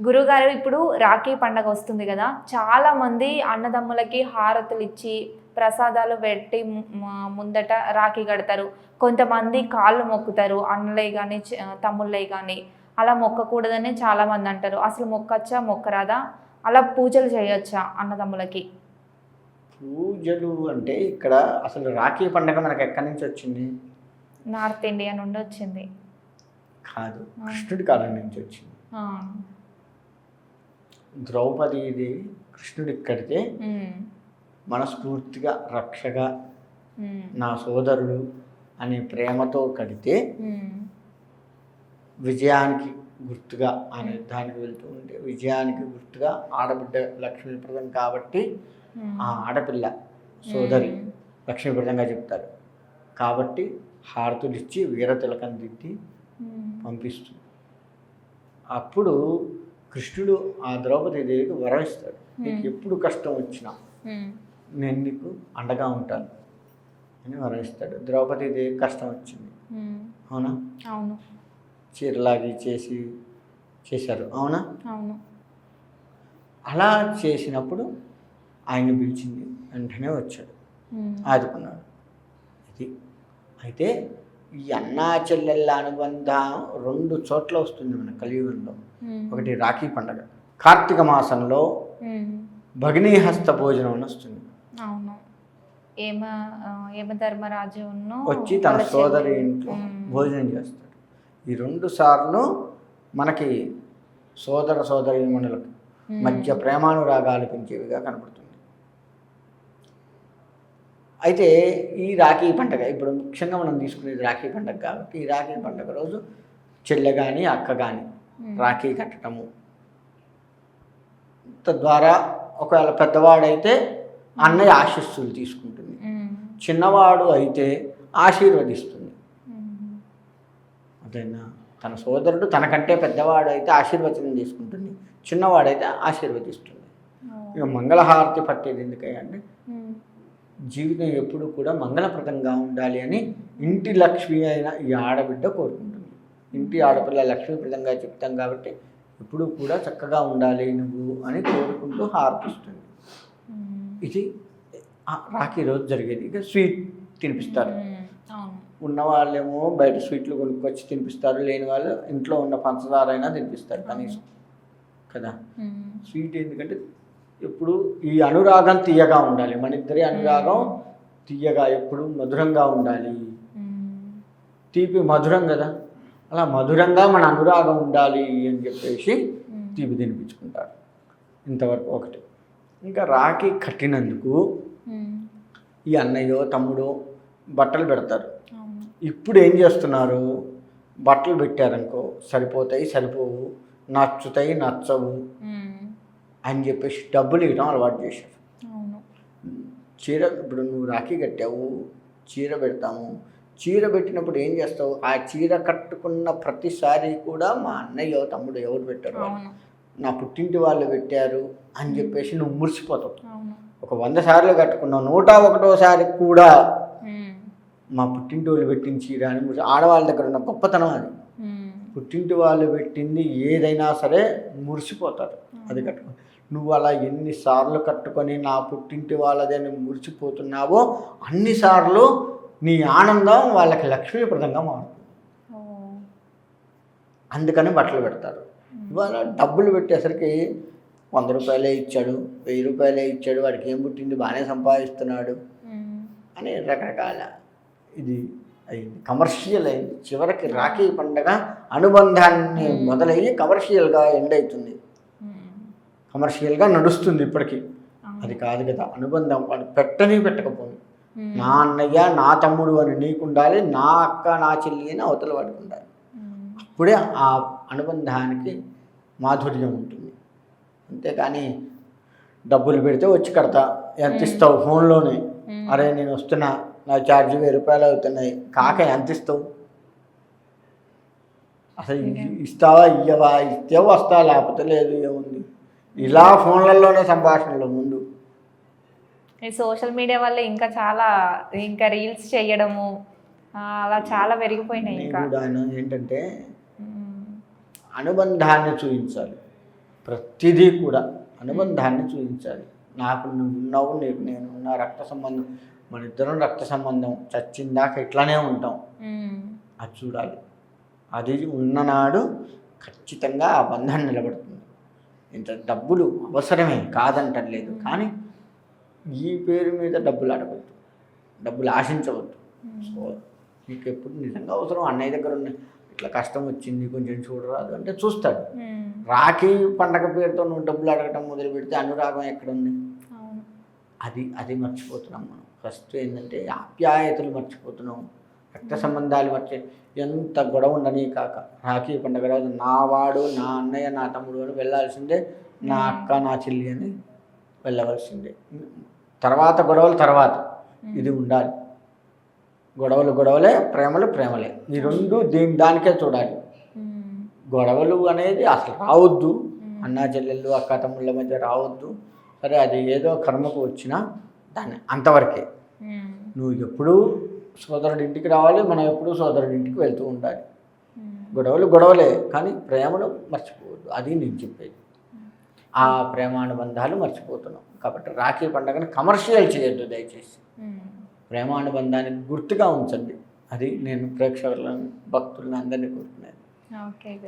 గురుగారు ఇప్పుడు రాఖీ పండగ వస్తుంది కదా. చాలా మంది అన్నదమ్ములకి హారతులు ఇచ్చి ప్రసాదాలు పెట్టి ముందట రాఖీ కడతారు. కొంతమంది కాళ్ళు మొక్కుతారు అన్నలే కానీ తమ్ముళ్ళే కానీ అలా మొక్కకూడదని చాలా మంది అంటారు. అసలు మొక్కచ్చా మొక్కరాదా? అలా పూజలు చేయొచ్చా అన్నదమ్ములకి? పూజలు అంటే ఇక్కడ అసలు రాఖీ పండగ మనకు ఎక్కడి నుంచి వచ్చింది? నార్త్ ఇండియా నుండి వచ్చింది. కాదు కృష్ణుడి కాలం నుంచి వచ్చింది. ద్రౌపదీదేవి కృష్ణుడికి కడితే. మనస్ఫూర్తిగా రక్షగా. నా సోదరుడు అనే ప్రేమతో కడితే. విజయానికి గుర్తుగా అనే దానికి వెళ్తూ ఉంటే విజయానికి గుర్తుగా ఆడబిడ్డ లక్ష్మీప్రదం కాబట్టి. ఆ ఆడపిల్ల సోదరి. లక్ష్మీప్రదంగా చెప్తారు కాబట్టి హారతులు ఇచ్చి వీర తిలకం దిద్ది. పంపిస్తుంది అప్పుడు కృష్ణుడు ఆ ద్రౌపది దేవికి వరం ఇస్తాడు. నీకు ఎప్పుడు కష్టం వచ్చినా ఉమ్. నేను నీకు అండగా ఉంటాను అని వరం ఇస్తాడు. ద్రౌపది దేవి కష్టం వచ్చింది. ఉమ్. అవునా? అవును. చీరలాగి చేసి చేశారు. అవునా? అవును. అలా చేసినప్పుడు ఆయన పిలిచింది. వెంటనే వచ్చాడు. ఆదుకున్నాడు. ఇది అయితే ఈ అన్నా చెల్లెళ్ళ అనుబంధం రెండు చోట్ల వస్తుంది మన కలియుగంలో. ఒకటి రాఖీ పండగ. కార్తీక మాసంలో ఉమ్. భగినీ హస్త భోజనం అని వస్తుంది. యమధర్మరాజు వచ్చి తన సోదరి ఇంట్లో భోజనం చేస్తాడు. ఈ రెండు సార్లు మనకి సోదర సోదరి మనులకు మధ్య ప్రేమానురాగాలు పెంచేవిగా కనపడుతుంది అయితే ఈ రాఖీ పండగ ఇప్పుడు ముఖ్యంగా మనం తీసుకునేది రాఖీ పండగ కాబట్టి ఈ రాఖీ పండగ రోజు చెల్లె కానీ అక్క కానీ రాఖీ కట్టడము. తద్వారా ఒకవేళ పెద్దవాడైతే అన్నయ్య ఆశీస్సులు తీసుకుంటుంది. చిన్నవాడు అయితే ఆశీర్వదిస్తుంది. అదేనా? తన సోదరుడు తనకంటే పెద్దవాడు అయితే ఆశీర్వచనం తీసుకుంటుంది. చిన్నవాడైతే ఆశీర్వదిస్తుంది. ఇక మంగళహారతి పట్టేది ఎందుకయ్యా అంటే జీవితం ఎప్పుడు కూడా మంగళప్రదంగా ఉండాలి అని ఇంటి లక్ష్మి అయిన ఈ ఆడబిడ్డ కోరుకుంటుంది. ఇంటి ఆడపిల్ల లక్ష్మీప్రదంగా చెప్తాం కాబట్టి ఎప్పుడు కూడా చక్కగా ఉండాలి నువ్వు అని కోరుకుంటూ హారతిస్తుంది. ఇది రాఖీ రోజు జరిగేది. ఇక స్వీట్ తినిపిస్తారు. అవును. ఉన్న వాళ్ళేమో బయట స్వీట్లు కొనుక్కొచ్చి తినిపిస్తారు. లేని వాళ్ళు ఇంట్లో ఉన్న పంచదార అయినా తినిపిస్తారు కనీసం. కదా? స్వీట్ ఎందుకంటే ఎప్పుడు ఈ అనురాగం తీయగా ఉండాలి. మన ఇద్దరి అనురాగం తీయగా ఎప్పుడు మధురంగా ఉండాలి. తీపి మధురం కదా. అలా మధురంగా మన అనురాగం ఉండాలి అని చెప్పేసి తీపి తినిపించుకుంటారు. ఇంతవరకు ఒకటి. ఇంకా రాఖీ కట్టినందుకు ఈ అన్నయ్యో తమ్ముడో బట్టలు పెడతారు. ఇప్పుడు ఏం చేస్తున్నారు? బట్టలు పెట్టారనుకో సరిపోతాయి సరిపోవు నచ్చుతాయి నచ్చవు. అని చెప్పేసి డబ్బులు ఇవ్వడం అలవాటు చేశారు. చీర ఇప్పుడు నువ్వు రాఖీ కట్టావు చీర పెడతాము. చీర పెట్టినప్పుడు ఏం చేస్తావు? ఆ చీర కట్టుకున్న ప్రతిసారి కూడా మా అన్నయ్య తమ్ముడు ఎవరు పెట్టారు? నా పుట్టింటి వాళ్ళు పెట్టారు అని చెప్పేసి నువ్వు మురిసిపోతావు. ఒక వంద సార్లు కట్టుకున్నావు. నూట ఒకటోసారి కూడా. మా పుట్టింటి వాళ్ళు పెట్టిన చీర అని మురిసి ఆడవాళ్ళ దగ్గర ఉన్న గొప్పతనం అది. పుట్టింటి వాళ్ళు పెట్టింది ఏదైనా సరే మురిసిపోతారు. అది కట్టుకొని నువ్వు అలా ఎన్నిసార్లు కట్టుకొని నా పుట్టింటి వాళ్ళదే నువ్వు మురిసిపోతున్నావో అన్నిసార్లు నీ ఆనందం వాళ్ళకి లక్ష్మీప్రదంగా మారుతుంది. అందుకని బట్టలు పెడతారు ఇవాళ డబ్బులు పెట్టేసరికి వంద రూపాయలే ఇచ్చాడు వెయ్యి రూపాయలే ఇచ్చాడు వాడికి ఏం పుట్టింది బాగానే సంపాదిస్తున్నాడు. అని రకరకాల ఇది అయింది కమర్షియల్ అయింది చివరికి రాఖీ పండగ అనుబంధాన్ని మొదలయ్యి కమర్షియల్గా ఎండ్ అవుతుంది. కమర్షియల్గా నడుస్తుంది ఇప్పటికీ. అది కాదు కదా అనుబంధం వాడు పెట్టని పెట్టకపోను. ఉమ్. నా అన్నయ్య నా తమ్ముడు అని నీకు ఉండాలి నా అక్క నా చెల్లి అని అవతల వాడికి ఉండాలి. అప్పుడే ఆ అనుబంధానికి మాధుర్యం ఉంటుంది. అంతేకాని డబ్బులు పెడితే వచ్చి కడతా. ఎంత ఇస్తావు ఫోన్లోనే. అరే నేను వస్తున్నా. నా ఛార్జ్ వెయ్యి రూపాయలు అవుతున్నాయి. కాక ఎంత ఇస్తావు? అసలు ఇస్తావా ఇయ్యవా? ఇస్తే వస్తా లేకపోతే లేదు ఏముంది? ఇలా ఫోన్లలోనే సంభాషణలు ముందు. ఈ సోషల్ మీడియా వల్ల ఇంకా చాలా ఇంకా రీల్స్ చేయడము అలా చాలా పెరిగిపోయినాయి ఇంకా. ఏంటంటే. అనుబంధాన్ని చూపించాలి. ప్రతిదీ కూడా అనుబంధాన్ని చూపించాలి. నాకు నువ్వు ఉన్నావు నీకు నేను ఉన్నా రక్త సంబంధం మన ఇద్దరం రక్త సంబంధం చచ్చిందాక ఇట్లానే ఉంటాం. అది చూడాలి. అది ఉన్ననాడు ఖచ్చితంగా ఆ బంధం నిలబడుతుంది. ఇంత డబ్బులు అవసరమే కాదంటలేదు. కానీ ఈ పేరు మీద డబ్బులు అడగద్దు డబ్బులు ఆశించవద్దు. సో నీకు ఎప్పుడు నిజంగా అవసరం? అన్నయ్య దగ్గర ఉన్న ఇట్లా కష్టం వచ్చింది కొంచెం చూడరాదు అంటే చూస్తాడు. రాఖీ పండగ పేరుతో నువ్వు డబ్బులు అడగటం మొదలు పెడితే అనురాగం ఎక్కడుంది? అది అది మర్చిపోతున్నాం మనం. ఫస్ట్ ఏంటంటే ఆప్యాయతలు మర్చిపోతున్నాం. రక్త సంబంధాలు మర్చి ఎంత గొడవ ఉండని కాక. రాఖీ పండగ రోజు నా వాడు నా అన్నయ్య నా తమ్ముడు అని వెళ్ళాల్సిందే నా అక్క నా చెల్లి అని వెళ్ళవలసిందే. తర్వాత గొడవలు తర్వాత ఇది ఉండాలి. గొడవలు గొడవలే ప్రేమలు ప్రేమలే. ఈ రెండు దీని దానికే చూడాలి. గొడవలు అనేది అసలు రావద్దు. అన్నా చెల్లెళ్ళు అక్క తమ్ముళ్ళ మధ్య రావద్దు. సరే అది ఏదో కర్మకు వచ్చినా దాన్ని అంతవరకే. నువ్వు ఎప్పుడూ సోదరుడి ఇంటికి రావాలి మనం ఎప్పుడూ సోదరుడి ఇంటికి వెళ్తూ ఉండాలి. ఉమ్, గొడవలు గొడవలే కానీ ప్రేమను మర్చిపోవద్దు. అది నేను చెప్పేది. ఆ ప్రేమానుబంధాలు మర్చిపోతున్నాం. కాబట్టి రాఖీ పండుగను కమర్షియల్ చేయొద్దు దయచేసి. ప్రేమానుబంధానికి గుర్తుగా ఉంచండి. అది నేను ప్రేక్షకులను భక్తులను అందరినీ కోరుకునేది. ఓకే